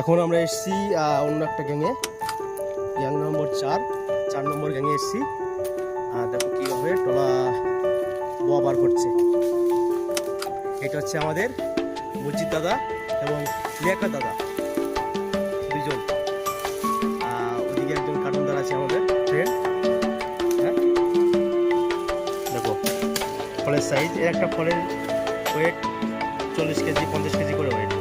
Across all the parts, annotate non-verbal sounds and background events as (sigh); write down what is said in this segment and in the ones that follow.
এখন আমরা এসছি অন্য একটা গ্যাংয়ে। গ্যাং নম্বর চার চার নম্বর গ্যাংয়ে এসেছি। আর দেখো কীভাবে টলা বার করছে। এটা হচ্ছে আমাদের মসজিদ দাদা এবং লিয়াকা দাদা দুজন ওদিকে একজন কার্টুনদার আছে আমাদের ফ্রেন্ড হ্যাঁ? দেখো, ফলের সাইজ এর একটা ফলের ওয়েট চল্লিশ কেজি, পঞ্চাশ কেজি করে ওয়েট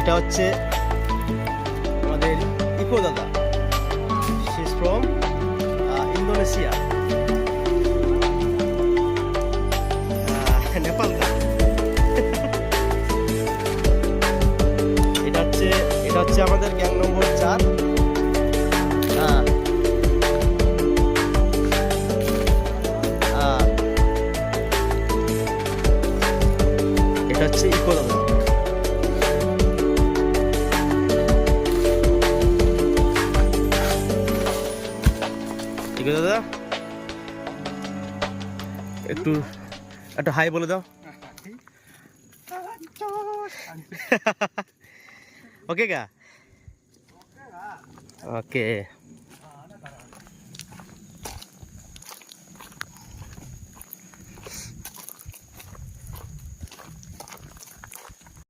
এটা হচ্ছে আমাদের ইকো দাদা। She is from Indonesia. Nepal এটা হচ্ছে এটা হচ্ছে আমাদের গ্যাং নম্বর চার। হ্যাঁ। এটা হচ্ছে ইকো দাদা। ইকো দাদা? একটু একটু হাই বলে দাও। (laughs) ওকে গা? ওকে